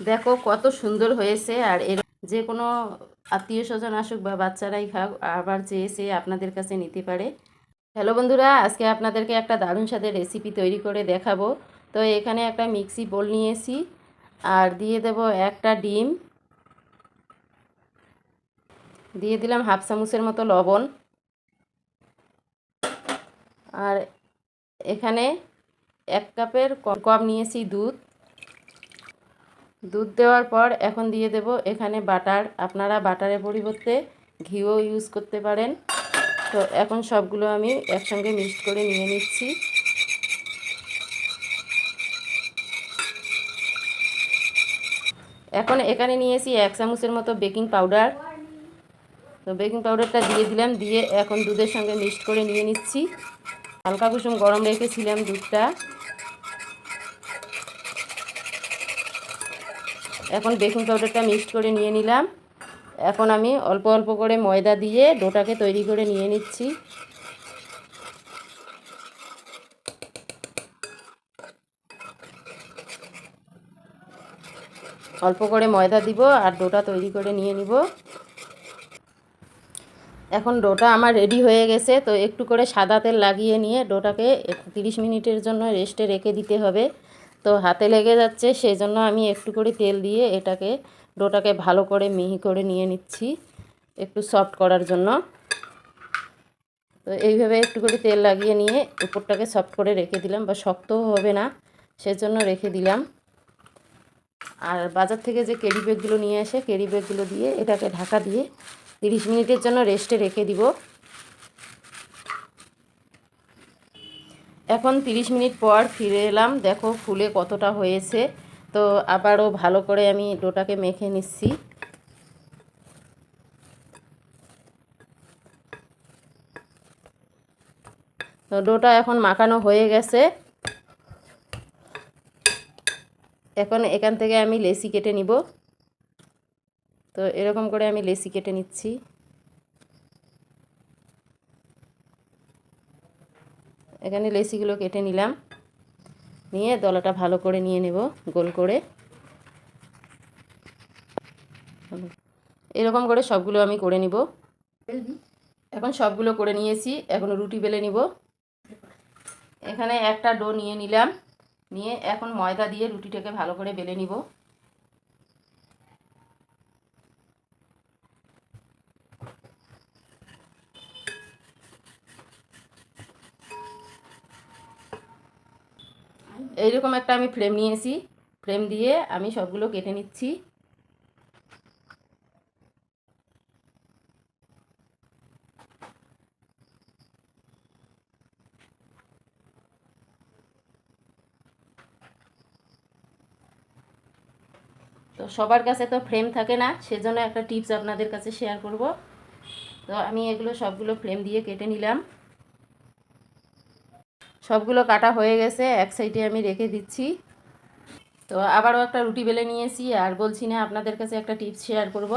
দেখো, কত সুন্দর হয়েছে। আর এর যে কোনো আত্মীয় স্বজন আসুক বা বাচ্চারাই খাক, আবার চেয়ে সে আপনাদের কাছে নিতে পারে। হ্যালো বন্ধুরা, আজকে আপনাদেরকে একটা দারুণ স্বাদের রেসিপি তৈরি করে দেখাবো। তো এখানে একটা মিক্সি বোল নিয়েছি। আর দিয়ে দেব একটা ডিম। দিয়ে দিলাম হাফ চামচের মতো লবণ। আর এখানে এক কাপের কম নিয়েছি দুধ। দুধ দেওয়ার পর এখন দিয়ে দেব এখানে বাটার। আপনারা বাটারের পরিবর্তে ঘিও ইউজ করতে পারেন। তো এখন সবগুলো আমি একসঙ্গে মিক্সড করে নিয়ে নিচ্ছি। এখন এখানে নিয়েছি এক চামচের মতো বেকিং পাউডার। তো বেকিং পাউডারটা দিয়ে দিলাম, দিয়ে এখন দুধের সঙ্গে মিক্সড করে নিয়ে নিচ্ছি। হালকা কুসুম গরম রেখেছিলাম দুধটা। এখন বেকিং পাউডারটা মিক্সড করে নিয়ে নিলাম। এখন আমি অল্প অল্প করে ময়দা দিয়ে ডোটাকে তৈরি করে নিয়ে নিচ্ছি। অল্প করে ময়দা দিব আর ডোটা তৈরি করে নিয়ে নিব। এখন ডোটা আমার রেডি হয়ে গেছে, তো একটু করে সাদা তেল লাগিয়ে নিয়ে ডোটাকে তিরিশ মিনিটের জন্য রেস্টে রেখে দিতে হবে। তো হাতে লেগে যাচ্ছে, সেই জন্য আমি একটু করে তেল দিয়ে এটাকে, ডোটাকে ভালো করে মিহি করে নিয়ে নিচ্ছি একটু সফট করার জন্য। তো এইভাবে একটু করে তেল লাগিয়ে নিয়ে উপরটাকে সফট করে রেখে দিলাম, বা শক্তও হবে না, সেজন্য রেখে দিলাম। আর বাজার থেকে যে কেরি ব্যাগগুলো নিয়ে আসে, কেরি ব্যাগগুলো দিয়ে এটাকে ঢাকা দিয়ে তিরিশ মিনিটের জন্য রেস্টে রেখে দিব। এখন 30 মিনিট পর ফিরে এলাম। দেখো ফুলে কতটা হয়েছে। তো আবারও ভালো করে আমি ডোটাকে মেখে নিচ্ছি। তো ডোটা এখন মাখানো হয়ে গেছে। এখন এখান থেকে আমি লেসি কেটে নিব। তো এরকম করে আমি লেসি কেটে নিচ্ছি। এখানে লেসিগুলো কেটে নিলাম। নিয়ে দলাটা ভালো করে নিয়ে নেব, গোল করে। এরকম করে সবগুলো আমি করে নিব। এখন সবগুলো করে নিয়েছি, এখন রুটি বেলে নিব। এখানে একটা ডো নিয়ে নিলাম। নিয়ে এখন ময়দা দিয়ে রুটিটাকে ভালো করে বেলে নিব। এইরকম একটা আমি ফ্রেম নিয়েছি। ফ্রেম দিয়ে আমি সবগুলো কেটে নিচ্ছি। তো সবার কাছে তো ফ্রেম থাকে না, সেজন্য একটা টিপস আপনাদের কাছে শেয়ার করব। তো আমি এগুলো সবগুলো ফ্রেম দিয়ে কেটে নিলাম। সবগুলো কাটা হয়ে গেছে, এক সাইডে আমি রেখে দিচ্ছি। তো আবারও একটা রুটি বেলে নিয়েছি আর বলছি না, আপনাদের কাছে একটা টিপস শেয়ার করব।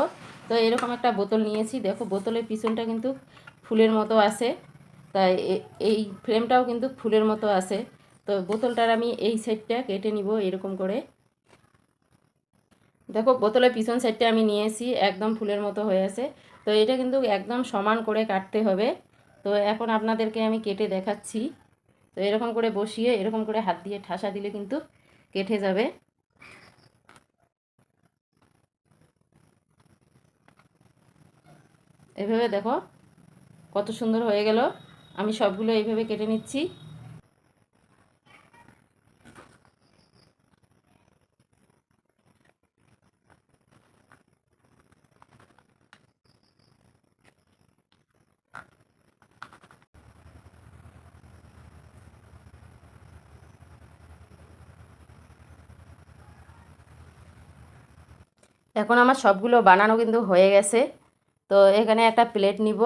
তো এরকম একটা বোতল নিয়েছি, দেখো বোতলের পিছনটা কিন্তু ফুলের মতো আছে। তাই এই ফ্রেমটাও কিন্তু ফুলের মতো আছে। তো বোতলটার আমি এই সাইডটা কেটে নিব এরকম করে। দেখো বোতলের পিছন সাইডটা আমি নিয়েছি, একদম ফুলের মতো হয়ে আছে। তো এটা কিন্তু একদম সমান করে কাটতে হবে। তো এখন আপনাদেরকে আমি কেটে দেখাচ্ছি। তো এরকম করে বসিয়ে, এরকম করে হাত দিয়ে ঠাসা দিলে কিন্তু কেটে যাবে। এভাবে দেখো কত সুন্দর হয়ে গেল। আমি সবগুলো এইভাবে কেটে নিচ্ছি। এখন আমার সবগুলো বানানো কিন্তু হয়ে গেছে। তো এখানে একটা প্লেট নিব।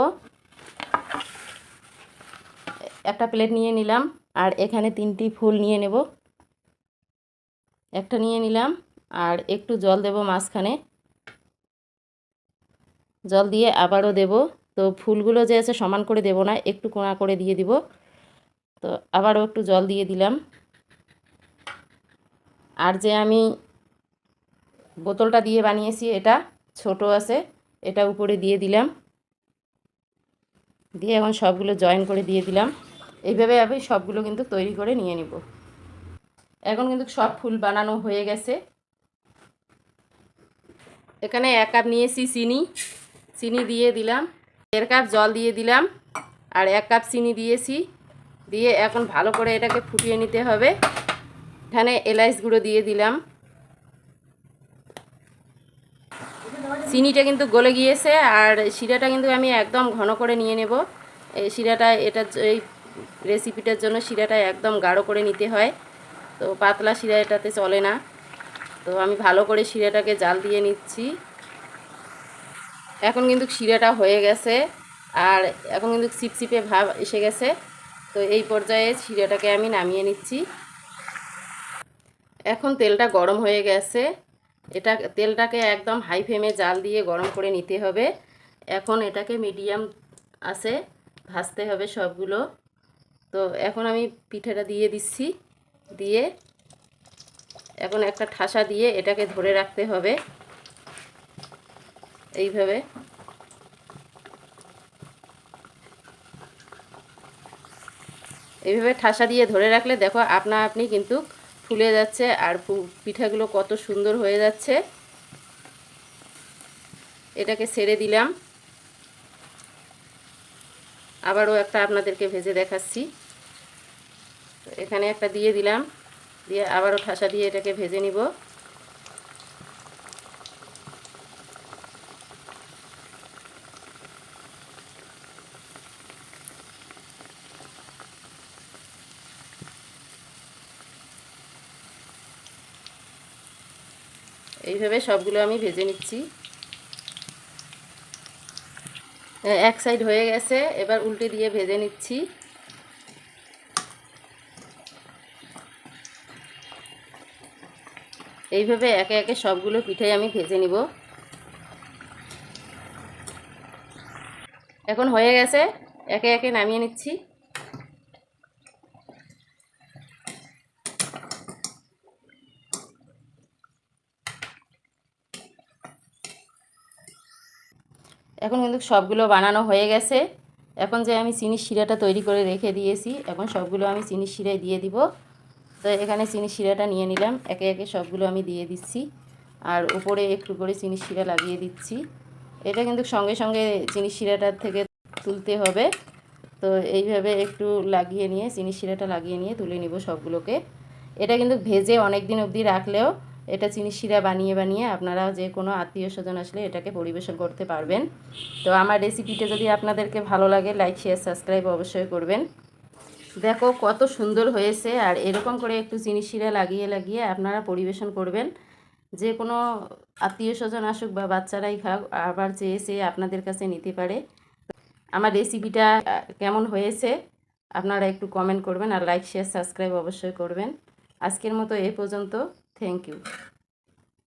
একটা প্লেট নিয়ে নিলাম, আর এখানে তিনটি ফুল নিয়ে নেব। একটা নিয়ে নিলাম, আর একটু জল দেব মাঝখানে। জল দিয়ে আবারও দেব। তো ফুলগুলো যে আছে সমান করে দেব না, একটু কোনা করে দিয়ে দিব। তো আবারও একটু জল দিয়ে দিলাম। আর যে আমি বোতলটা দিয়ে বানিয়েছি, এটা ছোট আছে, এটা উপরে দিয়ে দিলাম। দিয়ে এখন সবগুলো জয়েন করে দিয়ে দিলাম। এইভাবে আমি সবগুলো কিন্তু তৈরি করে নিয়ে নিব। এখন কিন্তু সব ফুল বানানো হয়ে গেছে। এখানে এক কাপ নিয়েছি চিনি চিনি দিয়ে দিলাম। দেড় কাপ জল দিয়ে দিলাম আর এক কাপ চিনি দিয়েছি। দিয়ে এখন ভালো করে এটাকে ফুটিয়ে নিতে হবে। এখানে এলাইচ গুঁড়ো দিয়ে দিলাম। চিনিটা কিন্তু গলে গিয়েছে আর শিরাটা কিন্তু আমি একদম ঘন করে নিয়ে নেব। এই শিরাটা, এটা এই রেসিপিটার জন্য শিরাটা একদম গাঢ় করে নিতে হয়। তো পাতলা শিরা এটাতে চলে না। তো আমি ভালো করে শিরাটাকে জাল দিয়ে নিচ্ছি। এখন কিন্তু শিরাটা হয়ে গেছে আর এখন কিন্তু চিপচিপে ভাব এসে গেছে। তো এই পর্যায়ে শিরাটাকে আমি নামিয়ে নিচ্ছি। এখন তেলটা গরম হয়ে গেছে। এটা তেলটাকে একদম হাই ফ্লেমে জাল দিয়ে গরম করে নিতে হবে। এখন এটাকে মিডিয়াম আছে, ভাজতে হবে সবগুলো। তো এখন আমি পিঠেটা দিয়ে দিচ্ছি, দিয়ে এখন একটা ঠাসা দিয়ে এটাকে ধরে রাখতে হবে। এইভাবে। এইভাবে ঠাসা দিয়ে ধরে রাখলে দেখো আপনা আপনি কিন্তু ফুলে যাচ্ছে আর পিঠাগুলো কত সুন্দর হয়ে যাচ্ছে। এটাকে ছেড়ে দিলাম। আবারও একটা আপনাদেরকে ভেজে দেখাচ্ছি। এখানে একটা দিয়ে দিলাম। দিয়ে আবারও ঠাসা দিয়ে এটাকে ভেজে নিব। এইভাবে সবগুলো আমি ভেজে নিচ্ছি। এক সাইড হয়ে গেছে, এবার উল্টে দিয়ে ভেজে নিচ্ছি। এইভাবে একে একে সবগুলো পিঠাই আমি ভেজে নিব। এখন হয়ে গেছে, একে একে নামিয়ে নিচ্ছি। এখন কিন্তু সবগুলো বানানো হয়ে গেছে। এখন যে আমি চিনির শিরাটা তৈরি করে রেখে দিয়েছি, এখন সবগুলো আমি চিনির শিরায় দিয়ে দিব। তো এখানে চিনির শিরাটা নিয়ে নিলাম, একে একে সবগুলো আমি দিয়ে দিচ্ছি। আর উপরে একটু করে চিনির শিরা লাগিয়ে দিচ্ছি। এটা কিন্তু সঙ্গে সঙ্গে চিনির শিরাটার থেকে তুলতে হবে। তো এইভাবে একটু লাগিয়ে নিয়ে, চিনির শিরাটা লাগিয়ে নিয়ে তুলে নিব সবগুলোকে। এটা কিন্তু ভেজে অনেক দিন অবধি রাখলেও এটা চিনি শিরা বানিয়ে বানিয়ে আপনারা যে কোনো আত্মীয় স্বজন আসলে এটাকে পরিবেশন করতে পারবেন। তো আমার রেসিপিটা যদি আপনাদেরকে ভালো লাগে লাইক শেয়ার সাবস্ক্রাইব অবশ্যই করবেন। দেখো কত সুন্দর হয়েছে আর এরকম করে একটু চিনি শিরা লাগিয়ে লাগিয়ে আপনারা পরিবেশন করবেন। যে কোনো আত্মীয় স্বজন আসুক বা বাচ্চারাই খাক, আবার চেয়ে চেয়ে আপনাদের কাছে নিতে পারে। আমার রেসিপিটা কেমন হয়েছে আপনারা একটু কমেন্ট করবেন আর লাইক শেয়ার সাবস্ক্রাইব অবশ্যই করবেন। আজকের মতো এ পর্যন্ত। Thank you